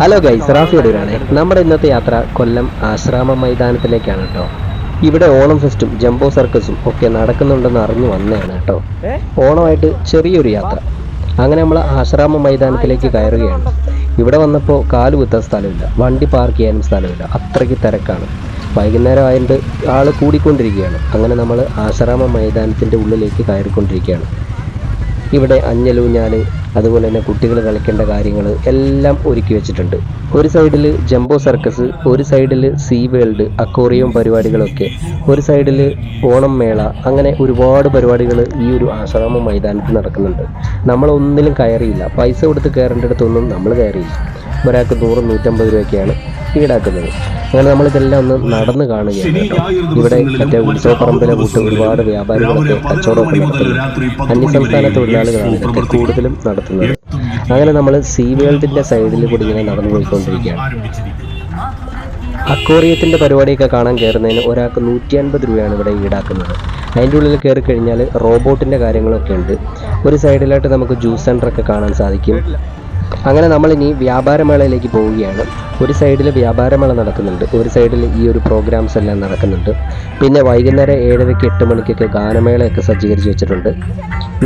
Hello guys Rafi ഒടുവിലാണ് നമ്മുടെ ഇന്നത്തെ യാത്ര കൊല്ലം ആശ്രാമ മൈതാനത്തിലേക്കാണ് കേട്ടോ. ഇവിടെ ഓണം ഫെസ്റ്റും ജംബോ സർക്കസും ഒക്കെ നടക്കുന്നുണ്ടെന്ന് അറിഞ്ഞു വന്നതാണ് കേട്ടോ. ഓണമായിട്ട് ചെറിയൊരു യാത്ര. അങ്ങനെ നമ്മൾ ആശ്രാമ മൈതാനത്തിലേക്ക് കയറുകയാണ്. ഇവിടെ വന്നപ്പോൾ കാൽ കുത്താൻ സ്ഥലമില്ല. വണ്ടി പാർക്ക് ചെയ്യാനും സ്ഥലമില്ല. അത്രയ്ക്ക് തിരക്കാണ്. വൈകുന്നേരം ആയതുകൊണ്ട് ആൾ കൂടിക്കൊണ്ടിരിക്കുകയാണ്. അങ്ങനെ നമ്മൾ ആശ്രാമ മൈതാനത്തിന്റെ ഉള്ളിലേക്ക് കയറിക്കൊണ്ടിരിക്കുകയാണ്. ഇവിടെ അഞ്ഞലൂഞ്ഞാൽ അതുപോലെ തന്നെ കുട്ടികൾ കളിക്കേണ്ട കാര്യങ്ങൾ എല്ലാം ഒരുക്കി വെച്ചിട്ടുണ്ട്. ഒരു സൈഡിൽ ജംബോ സർക്കസ് ഒരു സൈഡിൽ സീ വേൾഡ് അക്കോറിയം പരിപാടികളൊക്കെ ഒരു സൈഡിൽ ഓണം മേള അങ്ങനെ ഒരുപാട് പരിപാടികൾ ഈ ഒരു ആശ്രമ മൈതാനത്ത് നടക്കുന്നുണ്ട്. നമ്മളൊന്നിലും കയറിയില്ല. പൈസ കൊടുത്ത് കയറേണ്ടിടത്തൊന്നും നമ്മൾ കയറിയില്ല. ഒരാൾക്ക് നൂറ് നൂറ്റമ്പത് രൂപയൊക്കെയാണ് ഈടാക്കുന്നത്. അങ്ങനെ നമ്മളിതെല്ലാം ഒന്ന് നടന്നു കാണുകയാണ്. ഇവിടെ മറ്റേ ഉത്സവപ്പറമ്പിലെ കൂട്ട് ഒരുപാട് വ്യാപാരികളൊക്കെ കച്ചവടമൊക്കെ നടത്തുന്നു. അന്യസംസ്ഥാന തൊഴിലാളികളാണ് ഇതൊക്കെ കൂടുതലും നടത്തുന്നത്. അങ്ങനെ നമ്മൾ സീ വേൾഡിന്റെ സൈഡിൽ കൂടി ഇങ്ങനെ നടന്നു പോയിക്കൊണ്ടിരിക്കുകയാണ്. അക്കോറിയത്തിന്റെ പരിപാടിയൊക്കെ കാണാൻ കയറുന്നതിന് ഒരാൾക്ക് നൂറ്റി അൻപത് രൂപയാണ് ഇവിടെ ഈടാക്കുന്നത്. അതിന്റെ ഉള്ളിൽ കയറി കഴിഞ്ഞാൽ റോബോട്ടിന്റെ കാര്യങ്ങളൊക്കെ ഉണ്ട്. ഒരു സൈഡിലായിട്ട് നമുക്ക് ജ്യൂസ് സെന്റർ ഒക്കെ കാണാൻ സാധിക്കും. അങ്ങനെ നമ്മൾ ഇനി വ്യാപാരമേളയിലേക്ക് പോവുകയാണ്. ഒരു സൈഡിൽ വ്യാപാരമേള നടക്കുന്നുണ്ട് ഒരു സൈഡിൽ ഈ ഒരു പ്രോഗ്രാംസ് എല്ലാം നടക്കുന്നുണ്ട്. പിന്നെ വൈകുന്നേരം ഏഴരയ്ക്ക് എട്ട് മണിക്കൊക്കെ ഗാനമേളയൊക്കെ സജ്ജീകരിച്ച് വെച്ചിട്ടുണ്ട്.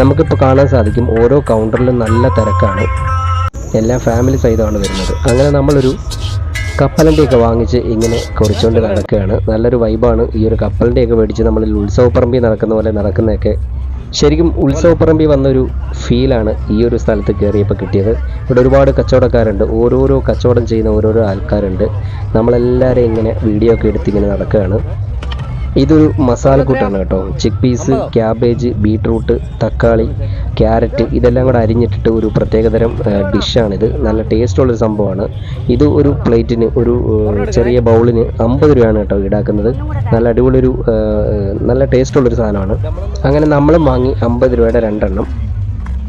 നമുക്കിപ്പോൾ കാണാൻ സാധിക്കും ഓരോ കൗണ്ടറിലും നല്ല തിരക്കാണ്. എല്ലാം ഫാമിലി സഹിതമാണ് വരുന്നത്. അങ്ങനെ നമ്മളൊരു കപ്പലണ്ടിയൊക്കെ വാങ്ങിച്ച് ഇങ്ങനെ കുറിച്ചുകൊണ്ട് നടക്കുകയാണ്. നല്ലൊരു വൈബാണ് ഈ ഒരു കപ്പലണ്ടിയൊക്കെ മേടിച്ച് നമ്മൾ ഉത്സവപ്പറമ്പിൽ നടക്കുന്ന പോലെ നടക്കുന്നതൊക്കെ ശരിക്കും ഉത്സവപ്പറമ്പിൽ വന്നൊരു ഫീലാണ് ഈ ഒരു സ്ഥലത്ത് കയറിയപ്പോൾ കിട്ടിയത്. ഇവിടെ ഒരുപാട് കച്ചവടക്കാരുണ്ട്. ഓരോരോ കച്ചവടം ചെയ്യുന്ന ഓരോരോ ആൾക്കാരുണ്ട്. നമ്മളെല്ലാവരെയും ഇങ്ങനെ വീഡിയോ ഒക്കെ എടുത്തിങ്ങനെ നടക്കുകയാണ്. ഇതൊരു മസാല മസാലക്കൂട്ടാണ് കേട്ടോ. ചിക്ക് പീസ് ക്യാബേജ് ബീട്രൂട്ട് തക്കാളി ക്യാരറ്റ് ഇതെല്ലാം കൂടെ അരിഞ്ഞിട്ടിട്ട് ഒരു പ്രത്യേകതരം ഡിഷാണിത്. നല്ല ടേസ്റ്റുള്ളൊരു സംഭവമാണ്. ഇത് ഒരു പ്ലേറ്റിന് ഒരു ചെറിയ ബൗളിന് അമ്പത് രൂപയാണ് കേട്ടോ ഈടാക്കുന്നത്. നല്ല അടിപൊളി ഒരു നല്ല ടേസ്റ്റുള്ളൊരു സാധനമാണ്. അങ്ങനെ നമ്മളും വാങ്ങി അമ്പത് രൂപയുടെ രണ്ടെണ്ണം.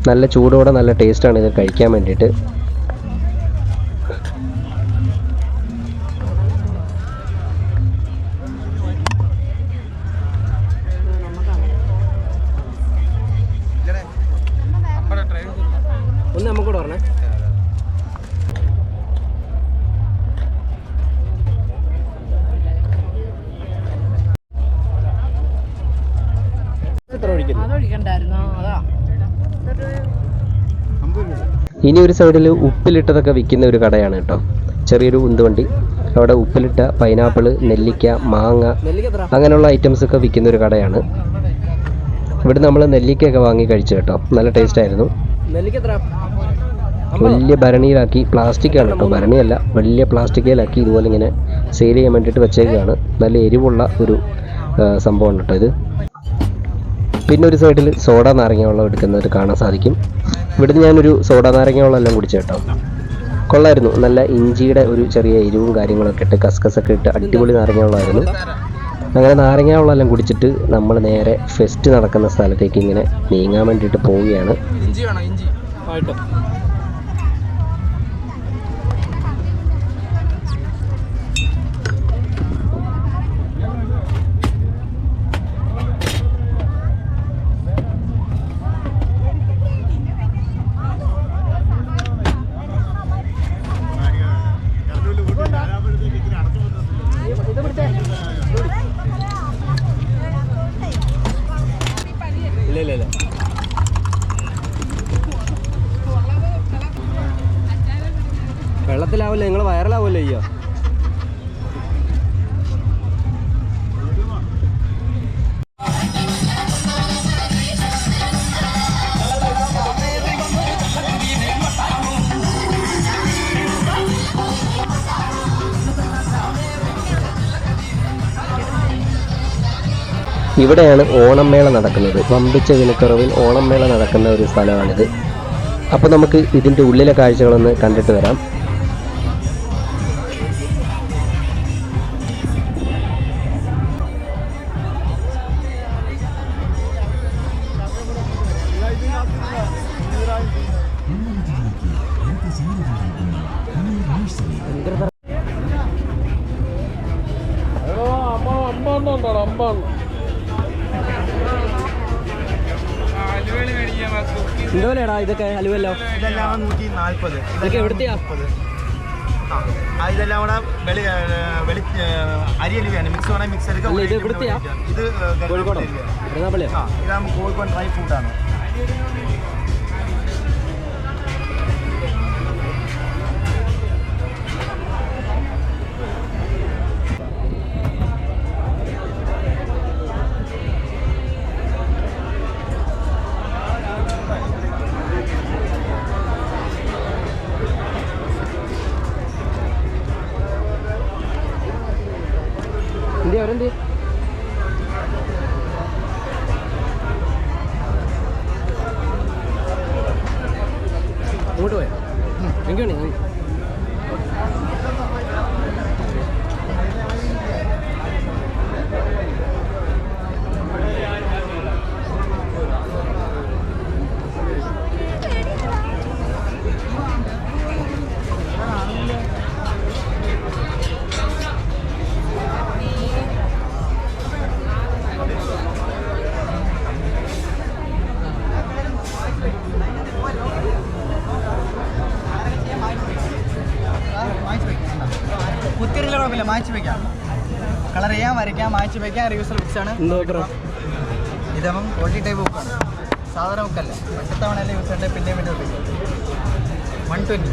നല്ല ചൂടോടെ നല്ല ടേസ്റ്റാണ് ഇത് കഴിക്കാൻ വേണ്ടിയിട്ട്. ഇനി ഒരു സൈഡിൽ ഉപ്പിലിട്ടതൊക്കെ വിൽക്കുന്ന ഒരു കടയാണ് കേട്ടോ. ചെറിയൊരു ഉന്തുവണ്ടി. അവിടെ ഉപ്പിലിട്ട പൈനാപ്പിൾ നെല്ലിക്ക മാങ്ങ അങ്ങനെയുള്ള ഐറ്റംസ് ഒക്കെ വിൽക്കുന്ന ഒരു കടയാണ്. ഇവിടെ നമ്മൾ നെല്ലിക്കയൊക്കെ വാങ്ങി കഴിച്ചു കേട്ടോ. നല്ല ടേസ്റ്റ് ആയിരുന്നു. വലിയ ഭരണിയിലാക്കി പ്ലാസ്റ്റിക് ആണ് കേട്ടോ. ഭരണിയല്ല വലിയ പ്ലാസ്റ്റിക്കിലാക്കി ഇതുപോലെ ഇങ്ങനെ സെയിൽ ചെയ്യാൻ വേണ്ടിയിട്ട് വെച്ചേക്കാണ്. നല്ല എരിവുള്ള ഒരു സംഭവമാണ് കേട്ടോ ഇത്. പിന്നെ ഒരു സൈഡിൽ സോഡ നാരങ്ങ വെള്ളം എടുക്കുന്നത് കാണാൻ സാധിക്കും. ഇവിടുന്ന് ഞാനൊരു സോഡ നാരങ്ങ വെള്ളം എല്ലാം കുടിച്ചു കേട്ടോ. കൊള്ളായിരുന്നു. നല്ല ഇഞ്ചിയുടെ ഒരു ചെറിയ എരിവും കാര്യങ്ങളൊക്കെ ഇട്ട് കസ്കസൊക്കെ ഇട്ട് അടിപൊളി നാരങ്ങ വെള്ളമായിരുന്നു. അങ്ങനെ നാരങ്ങ വെള്ളം എല്ലാം കുടിച്ചിട്ട് നമ്മൾ നേരെ ഫെസ്റ്റ് നടക്കുന്ന സ്ഥലത്തേക്ക് ഇങ്ങനെ നീങ്ങാൻ വേണ്ടിയിട്ട് പോവുകയാണ് ഇഞ്ചി വേണോ ഇഞ്ചി ആയിട്ടോ ഇല്ല ഇല്ല ഇല്ല വെള്ളത്തിലാവില്ല നിങ്ങൾ അയ്യോ ഇവിടെയാണ് ഓണം മേള നടക്കുന്നത്. വമ്പിച്ച വിലക്കുറവിൽ ഓണം മേള നടക്കുന്ന ഒരു സ്ഥലമാണിത്. അപ്പോൾ നമുക്ക് ഇതിന്റെ ഉള്ളിലെ കാഴ്ചകളൊന്ന് കണ്ടിട്ട് വരാം. എന്തോലെടാ ഇതൊക്കെ അലുവല്ലോ ഇതെല്ലാം കൂടെ വെളി വെളി അരിയലുകയാണ് മിക്സ് വേണമെങ്കിൽ മിക്സ് എടുക്കാം ഇത് കോഴിക്കോടോ? ആ ഇതാകുമ്പോൾ കോഴിക്കോട് ഡ്രൈ ഫ്രൂട്ടാണ് അങ്ങോട്ട് മായ്ച്ച് വെക്കാം. കളർ ചെയ്യാൻ വരയ്ക്കാം മായ്ച്ചു വെക്കാം റിയൂസൽ ബുക്സ് ആണ്. ഇതാവും ക്വാളിറ്റി ടൈപ്പ് ബുക്കാണ് സാധാരണ ബുക്കല്ല ഒറ്റ തവണ അല്ലേ യൂസ് ചെയ്യേണ്ടത് പിന്നെയും പിന്നെ ഉപയോഗിക്കും one twenty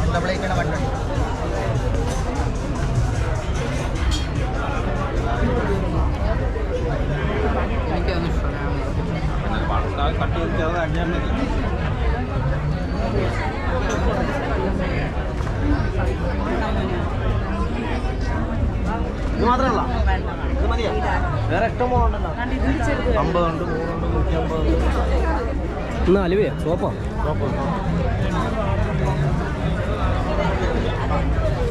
one double eight ആണ് വൺ ട്വന്റി എനിക്കതൊന്നും ഇഷ്ടമല്ല. ഇത് മാത്രമല്ല ഇത് മതിയാ? വേറെ ഇഷ്ടം ഉണ്ട് അമ്പതുണ്ട് നൂറുണ്ട് നൂറ്റി അമ്പത് എന്നാ അലുവയോ സോപ്പോ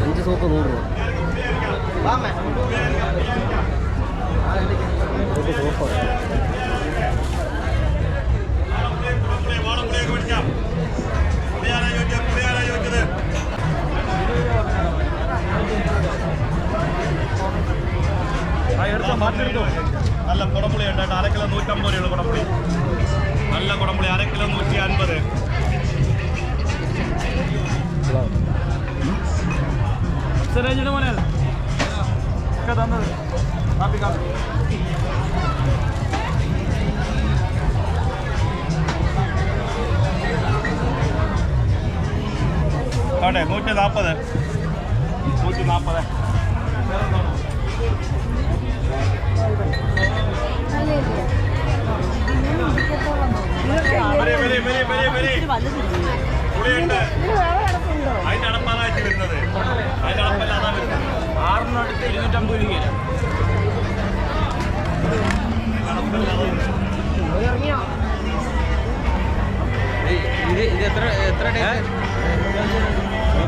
അഞ്ച് സോപ്പ് നൂറ് രൂപ. സോപ്പോ നല്ല കുടംപുളി ഉണ്ട്. അര കിലോ നൂറ്റമ്പത് രൂപയുള്ള കുടംപുളി. നല്ല കുടംപുളി അര കിലോ നൂറ്റി അൻപത് അവിടെ നൂറ്റി നാൽപ്പത് നൂറ്റി നാൽപ്പത് വരി, വരി, വരി, വരി, വരി. പുളിയുണ്ട്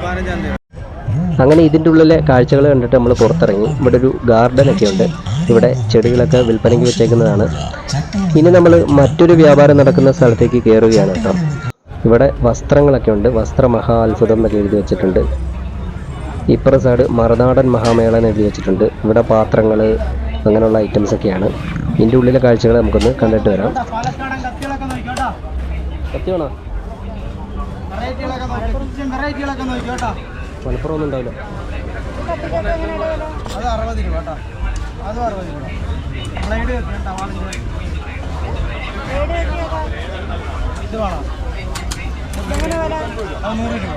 അതിന്റെ അതിന്റെ അങ്ങനെ ഇതിന്റെ ഉള്ളിലെ കാഴ്ചകൾ കണ്ടിട്ട് നമ്മൾ പുറത്തിറങ്ങി. ഇവിടെ ഒരു ഗാർഡൻ ഒക്കെ ഉണ്ട്. ഇവിടെ ചെടികളൊക്കെ വിൽപ്പനയ്ക്ക് വെച്ചേക്കുന്നതാണ്. ഇനി നമ്മൾ മറ്റൊരു വ്യാപാരം നടക്കുന്ന സ്ഥലത്തേക്ക് കയറുകയാണ് കേട്ടോ. ഇവിടെ വസ്ത്രങ്ങളൊക്കെ ഉണ്ട്. വസ്ത്ര മഹാ അത്ഭുതം എന്നൊക്കെ എഴുതി വെച്ചിട്ടുണ്ട്. ഇപ്പുറ സൈഡ് മറുനാടൻ മഹാമേള എന്ന് എഴുതി വെച്ചിട്ടുണ്ട്. ഇവിടെ പാത്രങ്ങൾ അങ്ങനെയുള്ള ഐറ്റംസ് ഒക്കെയാണ്. ഇതിന്റെ ഉള്ളിലെ കാഴ്ചകൾ നമുക്കൊന്ന് കണ്ടിട്ട് വരാം. മലപ്പുറം ഒന്നും ഉണ്ടാവില്ല. അത് അറുപത് രൂപ അതും അറുപത് രൂപ ബ്ലേഡ് കേട്ടോ വാളിന്റെ ഇത് വേണോ? അത് നൂറ് രൂപ.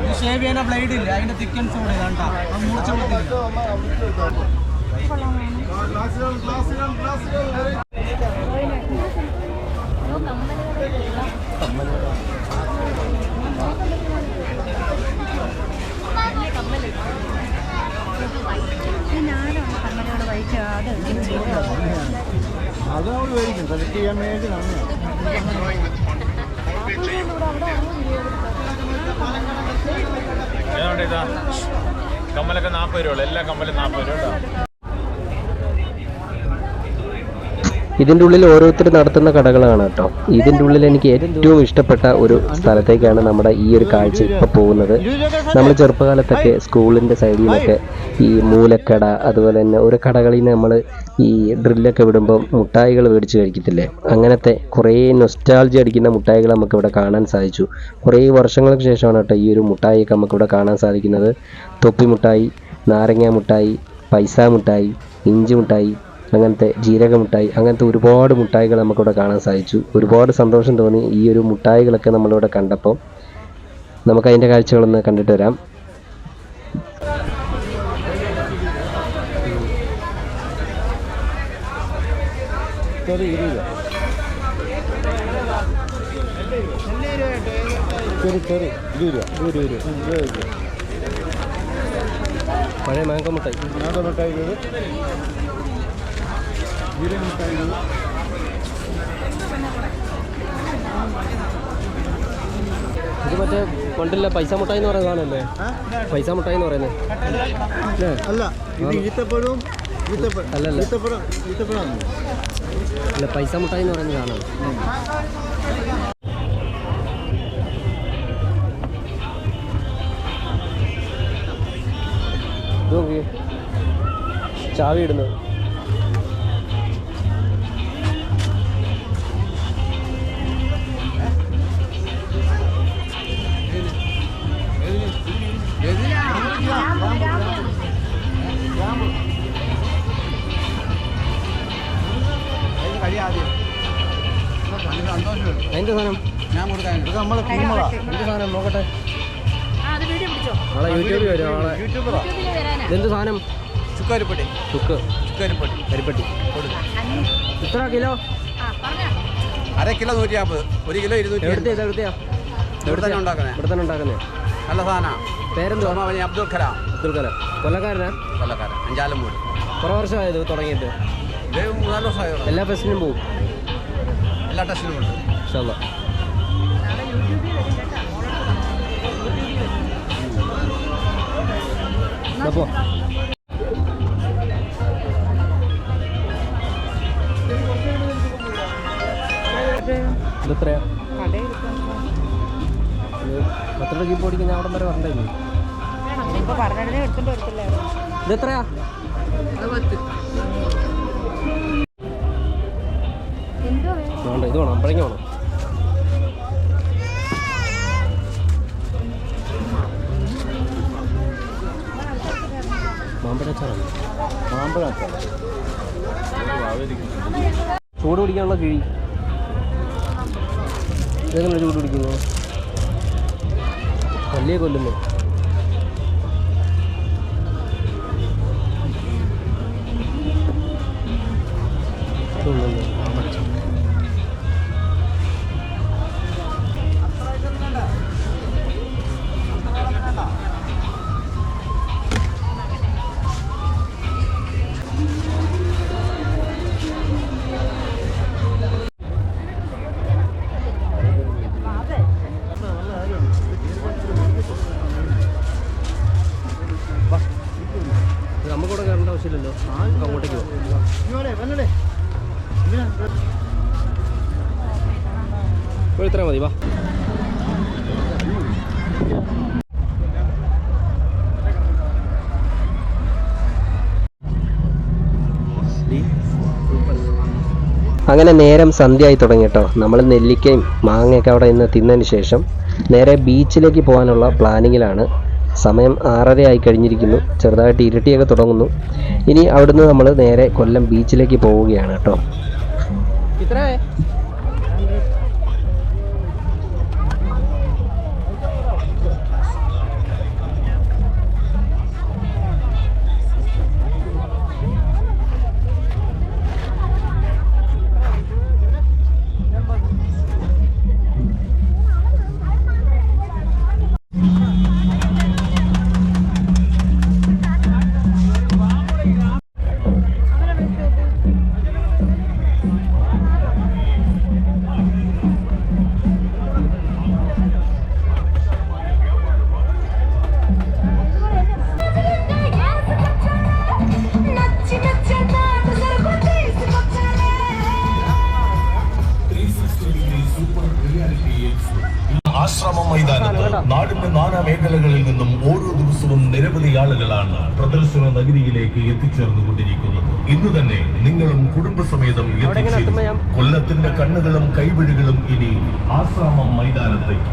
ഇത് ഷേവ് ചെയ്യുന്ന ബ്ലേഡ് ഇല്ല? അതിന്റെ തിക്കൻസ് കൂടെ കണ്ട അത് മുറിച്ച് കൊടുത്തില്ല അത് നമ്മൾ മേടിക്കും സെലക്ട് ചെയ്യാൻ വേണ്ടി ഇതാ. കമ്മലൊക്കെ നാൽപ്പത് രൂപ എല്ലാ കമ്മലും നാൽപ്പത് രൂപ കേട്ടോ ഇതിന്റെ ഉള്ളിൽ ഓരോരുത്തർ നടത്തുന്ന കടകളാണ് കേട്ടോ. ഇതിന്റെ ഉള്ളിൽ എനിക്ക് ഏറ്റവും ഇഷ്ടപ്പെട്ട ഒരു സ്ഥലത്തേക്കാണ് നമ്മുടെ ഈ ഒരു കാഴ്ച ഇപ്പോൾ പോകുന്നത്. നമ്മൾ ചെറുപ്പകാലത്തൊക്കെ സ്കൂളിന്റെ സൈഡിൽ നിന്നൊക്കെ ഈ മൂലക്കട അതുപോലെ തന്നെ ഒരു കടകളിൽ നിന്ന് നമ്മൾ ഈ ഡ്രില്ലൊക്കെ വിടുമ്പോൾ മുട്ടായികൾ മേടിച്ച് കഴിക്കത്തില്ലേ? അങ്ങനത്തെ കുറേ നൊസ്റ്റാൾജി അടിക്കുന്ന മുട്ടായികൾ നമുക്ക് ഇവിടെ കാണാൻ സാധിച്ചു. കുറേ വർഷങ്ങൾക്ക് ശേഷമാണ് കേട്ടോ ഈ ഒരു മുട്ടായിയൊക്കെ നമുക്കിവിടെ കാണാൻ സാധിക്കുന്നത്. തൊപ്പി മുട്ടായി നാരങ്ങ മുട്ടായി പൈസ മുട്ടായി ഇഞ്ചി മുട്ടായി അങ്ങനത്തെ ജീരക മുട്ടായി അങ്ങനത്തെ ഒരുപാട് മുട്ടായികൾ നമുക്കിവിടെ കാണാൻ സാധിച്ചു. ഒരുപാട് സന്തോഷം തോന്നി ഈ ഒരു മുട്ടായികളൊക്കെ നമ്മളിവിടെ കണ്ടപ്പോൾ. നമുക്ക് അതിന്റെ കാഴ്ചകളൊന്ന് കണ്ടിട്ട് വരാം. പഴയ മാങ്കോ മുട്ടായി. ഇത് മറ്റേ കൊണ്ടില്ല പൈസ മുട്ടായി എന്ന് പറയുന്ന സാധനമല്ലേ? പൈസ മുട്ടായി എന്ന് പറയുന്നത് അല്ല ഈത്തപ്പഴവും ഈത്തപ്പഴം അല്ലല്ല. അല്ല പൈസ മുട്ടായി എന്ന് പറയുന്ന സാധനമാണ്. നോക്കി ചാവി ഇടുന്നത്. അതിന്റെ സാധനം. ഞാൻ കൊടുക്കാൻ. കുഞ്ഞുമോളാ സാധനം നോക്കട്ടെ. ആ വീഡിയോ പിടിച്ചോ? നാളെ യൂട്യൂബിൽ വരും നാളെ. ഇതെന്ത് സാധനം? ചുക്കാരിപ്പട്ടി ചുക്ക്. ചുക്കരിപ്പട്ടി കരിപ്പട്ടി ഇത്ര കിലോ? ആ പറഞ്ഞോ. അര കിലോ നൂറ്റി അമ്പത് ഒരു കിലോ ഇരുന്നൂറ്റി എവിടുത്തെ എവിടുത്തെയാ? ഇവിടെ തന്നെ ഉണ്ടാക്കുന്നത്? ഇവിടെ തന്നെ ഉണ്ടാക്കുന്നേ നല്ല സാധനമാണ് പേരെന്തുവാ? അബ്ദുൽ കലാം. അബ്ദുൽ കലാം. കൊല്ലക്കാരനാ? കൊല്ലക്കാരൻ. അഞ്ചാലും മൂട് കുറേ വർഷമായത് തുടങ്ങിയിട്ട്? ഇത് മൂന്നാൽ ദിവസമായോ എല്ലാ ഫെസ്റ്റിനും പോകും എല്ലാ ടെസ്റ്റിനും ഉണ്ട്. ഇഷ്ടമല്ല അപ്പോൾ ഇതെത്രയാ? ഇത് പത്ത് ജീപ്പ് ഓടിക്കുന്ന അവിടെ വരെ പറഞ്ഞിടനെ ഇതെത്രയാ വേണ്ട ഇത് വേണം അമ്പഴങ്ങ വേണം. മാമ്പഴച്ചാറാണ് ചൂട് പിടിക്കാനുള്ള കിഴി. ഇതെങ്ങനെ ചൂട് പിടിക്കുന്നു വലിയ കൊല്ലുന്നു. ഇത്ര മതി വാ. അങ്ങനെ നേരം സന്ധ്യയായി തുടങ്ങി കേട്ടോ നമ്മൾ നെല്ലിക്കയും മാങ്ങയൊക്കെ അവിടെ നിന്ന് തിന്നതിന് ശേഷം നേരെ ബീച്ചിലേക്ക് പോകാനുള്ള പ്ലാനിങ്ങിലാണ് സമയം ആറര ആയി കഴിഞ്ഞിരിക്കുന്നു. ചെറുതായിട്ട് ഇരുട്ടിയൊക്കെ തുടങ്ങുന്നു. ഇനി അവിടുന്ന് നമ്മൾ നേരെ കൊല്ലം ബീച്ചിലേക്ക് പോവുകയാണ് കേട്ടോ. ഇത്രേ നാടിന്റെ നാനാ മേഖലകളിൽ നിന്നും ഓരോ ദിവസവും നിരവധി ആളുകളാണ് പ്രദർശന നഗരിയിലേക്ക് എത്തിച്ചേർന്നുകൊണ്ടിരിക്കുന്നത്. ഇന്ന് തന്നെ നിങ്ങളും കുടുംബസമേതം എത്തിച്ചേരും. കൊല്ലത്തിന്റെ കണ്ണുകളും കൈവിഴികളും ഇനി ആശ്രാമം മൈതാനത്തേക്ക്.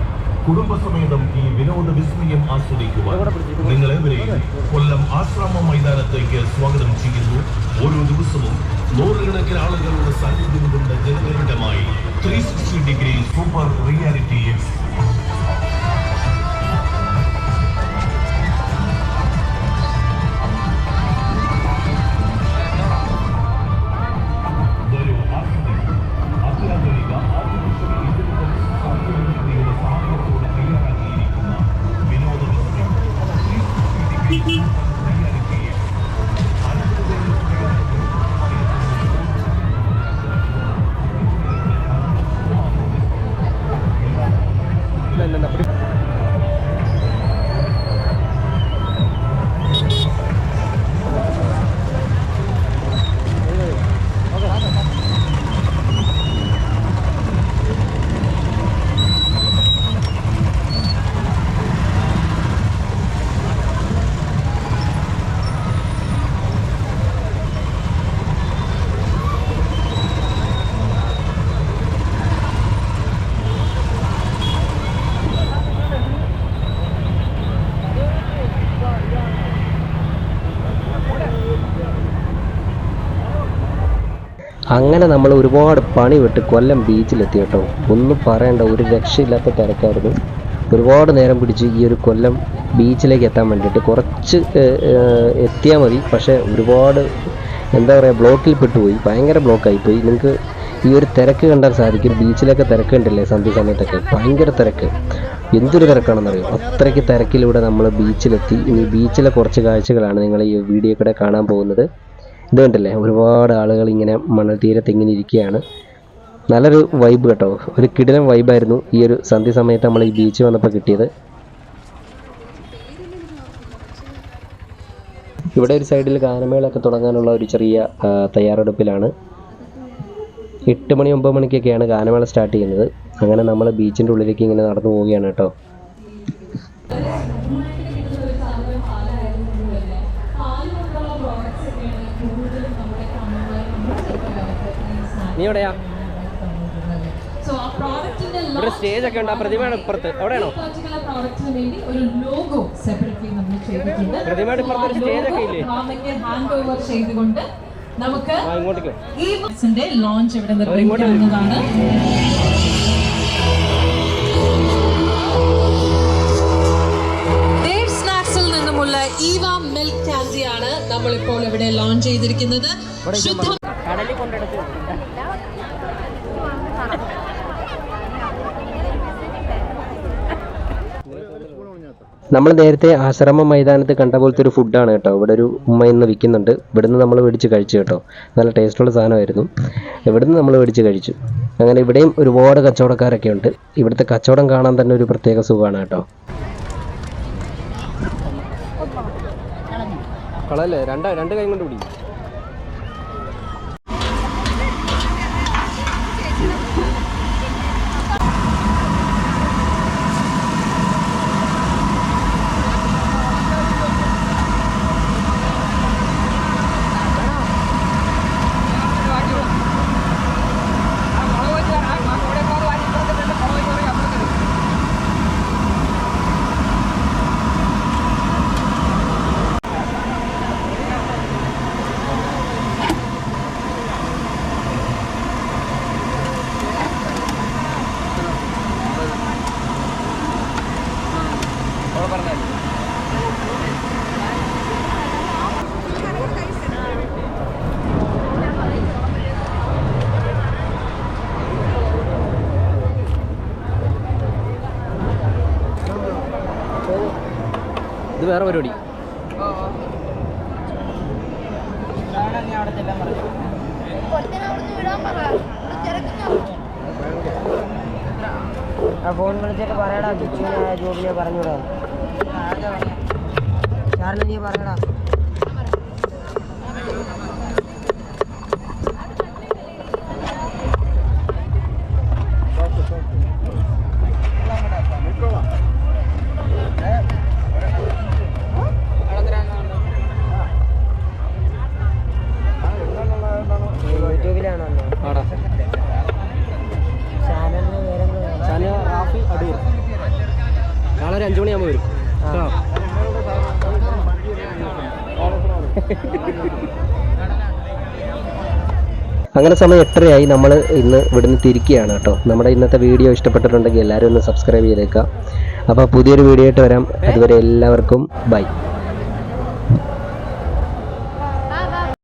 കുടുംബസമേതം ഈ വിനോദ വിസ്മയം ആസ്വദിക്കുവാൻ നിങ്ങളെവരെയും കൊല്ലം ആശ്രാമം മൈതാനത്തേക്ക് സ്വാഗതം ചെയ്യുന്നു. ഓരോ ദിവസവും നൂറുകണക്കിന് ആളുകളുടെ സാന്നിധ്യം കൊണ്ട് ജനകീയമായി three sixty degree super reality X അങ്ങനെ നമ്മൾ ഒരുപാട് പണി വിട്ട് കൊല്ലം ബീച്ചിലെത്തി കേട്ടോ. ഒന്നും പറയണ്ട ഒരു രക്ഷയില്ലാത്ത തിരക്കായിരുന്നു. ഒരുപാട് നേരം പിടിച്ച് ഈ ഒരു കൊല്ലം ബീച്ചിലേക്ക് എത്താൻ വേണ്ടിയിട്ട് കുറച്ച് എത്തിയാൽ മതി. പക്ഷേ ഒരുപാട് എന്താ പറയുക ബ്ലോക്കിൽ പെട്ടുപോയി. ഭയങ്കര ബ്ലോക്കായിപ്പോയി. നിങ്ങൾക്ക് ഈ ഒരു തിരക്ക് കണ്ടാൽ സാധിക്കും. ബീച്ചിലൊക്കെ തിരക്ക് ഉണ്ടല്ലേ സന്ധ്യ സമയത്തൊക്കെ? ഭയങ്കര തിരക്ക്. എന്തൊരു തിരക്കാണെന്നറിയോ? അത്രയ്ക്ക് തിരക്കിലൂടെ നമ്മൾ ബീച്ചിലെത്തി. ഇനി ബീച്ചിലെ കുറച്ച് കാഴ്ചകളാണ് നിങ്ങൾ ഈ വീഡിയോ കൂടെ കാണാൻ പോകുന്നത്. ഇത് കണ്ടില്ലേ ഒരുപാട് ആളുകൾ ഇങ്ങനെ മണൽ തീരത്ത് ഇങ്ങനെ ഇരിക്കുകയാണ് നല്ലൊരു വൈബ് കേട്ടോ. ഒരു കിടിലൻ വൈബായിരുന്നു ഈ ഒരു സന്ധ്യ സമയത്ത് നമ്മൾ ഈ ബീച്ച് വന്നപ്പോൾ കിട്ടിയത്. ഇവിടെ ഒരു സൈഡിൽ ഗാനമേളൊക്കെ തുടങ്ങാനുള്ള ഒരു ചെറിയ തയ്യാറെടുപ്പിലാണ്. എട്ട് മണി ഒമ്പത് മണിക്കൊക്കെയാണ് ഗാനമേള സ്റ്റാർട്ട് ചെയ്യുന്നത്. അങ്ങനെ നമ്മൾ ബീച്ചിന്റെ ഉള്ളിലേക്ക് ഇങ്ങനെ നടന്നു പോവുകയാണ് കേട്ടോ. നീ എവിടെയാ ഇവിടെ സ്റ്റേജ് ഒക്കെ ഉണ്ട്. ആ പ്രതിമയുടെ ഇപ്പുറത്ത് എവിടെയാണോ? പ്രതിമയുടെ ഇപ്പുറത്ത് ഒരു സ്റ്റേജ് ഒക്കെ ഇല്ലേ? ചെയ്തുകൊണ്ട് നമുക്ക് ഈ ബസിന്റെ ലോഞ്ച് ഇവിടെ നിർവഹിക്കാവുന്നതാണ്. നിന്നുമുള്ള ഈവ മിൽക്ക് കാൻഡിയാണ് നമ്മളിപ്പോൾ ഇവിടെ ലോഞ്ച് ചെയ്തിരിക്കുന്നത്. ശുദ്ധ കടലിൽ കൊണ്ടെടുത്ത് നമ്മൾ നേരത്തെ ആശ്രമ മൈതാനത്ത് കണ്ട പോലത്തെ ഒരു ഫുഡാണ് കേട്ടോ. ഇവിടെ ഒരു ഉമ്മ ഇന്ന് വിൽക്കുന്നുണ്ട്. ഇവിടുന്ന് നമ്മൾ മേടിച്ച് കഴിച്ചു കേട്ടോ. നല്ല ടേസ്റ്റുള്ള സാധനമായിരുന്നു. ഇവിടുന്ന് നമ്മൾ മേടിച്ച് കഴിച്ചു. അങ്ങനെ ഇവിടെയും ഒരുപാട് കച്ചവടക്കാരൊക്കെ ഉണ്ട്. ഇവിടുത്തെ കച്ചവടം കാണാൻ തന്നെ ഒരു പ്രത്യേക സുഖമാണ് കേട്ടോ. കളല്ലേ? രണ്ട് രണ്ട് കൈ കൊണ്ട് പിടി വേറെ പരിപാടി. ഫോൺ വിളിച്ചിട്ട് പറയടാ കിച്ചിങ്ങനെ ജോബിനെ പറഞ്ഞുവിടാ സാറിന് നീ പറയടാ അങ്ങനെ സമയം എട്ടരയായി നമ്മൾ ഇന്ന് ഇവിടുന്ന് തിരിക്കുകയാണ് കേട്ടോ. നമ്മുടെ ഇന്നത്തെ വീഡിയോ ഇഷ്ടപ്പെട്ടിട്ടുണ്ടെങ്കിൽ എല്ലാവരും ഒന്ന് സബ്സ്ക്രൈബ് ചെയ്തേക്കാം അപ്പോൾ പുതിയൊരു വീഡിയോ ആയിട്ട് വരാം. അതുവരെ എല്ലാവർക്കും ബൈ